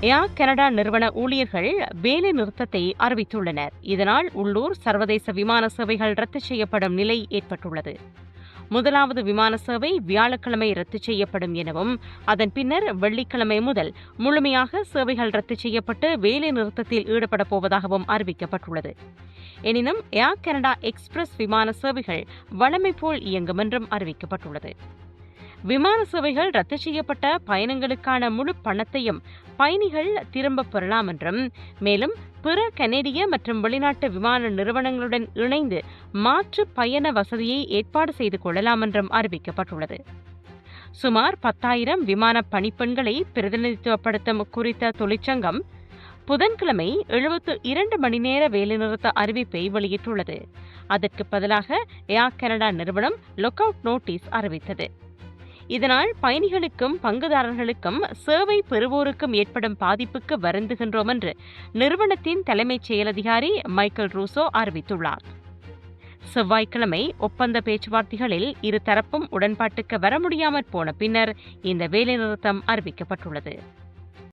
ஏர் Canada நிறுவன ஊழியர்கள் வேலை நிறுத்தத்தை அறிவித்துள்ளனர். இதனால் உள்ளூர் சர்வதேச விமான சேவைகள் ரத்து செய்யப்படும் நிலை ஏற்பட்டுள்ளது. முதலாவது விமான சேவை வியாழக்கிழமை ரத்து செய்யப்படும் எனவும் அதன் பின்னர் வெள்ளிக்கிழமை முதல் முழுமையாக சேவைகள் ரத்து செய்யப்பட்டு வேலை நிறுத்தத்தில் ஈடுபடப் போவதாகவும் அறிவிக்கப்பட்டுள்ளது. எனினும் ஏர் கனடா எக்ஸ்பிரஸ் விமான சேவைகள் வழமை போல் இயங்கும் என்றும் அறிவிக்கப்பட்டுள்ளது. விமான சேவைகள் ரத்து செய்யப்பட்ட பயணங்களுக்கான முழு பணத்தையும் பயணிகள் திரும்பப் பெறலாம் என்றும் மேலும் பிற கனேடிய மற்றும் வெளிநாட்டு விமான நிறுவனங்களுடன் இணைந்து மாற்று பயண வசதியை ஏற்பாடு செய்து கொள்ளலாம் என்றும் அறிவிக்கப்பட்டுள்ளது. சுமார் பத்தாயிரம் விமான பணிப்பெண்களை பிரதிநிதித்துவப்படுத்தும் குறித்த தொழிற்சங்கம் புதன்கிழமை எழுபத்து இரண்டு மணி நேர வேலைநிறுத்த அறிவிப்பை வெளியிட்டுள்ளது. அதற்கு பதிலாக ஏர் கனடா நிறுவனம் லுக் அவுட் நோட்டீஸ் அறிவித்தது. இதனால் பயணிகளுக்கும் பங்குதாரர்களுக்கும் சேவை பெறுவோருக்கும் ஏற்படும் பாதிப்புக்கு வருந்துகின்றோம் என்று நிறுவனத்தின் தலைமைச் செயலதிகாரி மைக்கேல் ரூசோ அறிவித்துள்ளார். செவ்வாய்க்கிழமை ஒப்பந்த பேச்சுவார்த்தைகளில் இரு தரப்பும் உடன்பாட்டுக்கு வர முடியாமற் போன பின்னர் இந்த வேலைநிறுத்தம் அறிவிக்கப்பட்டுள்ளது.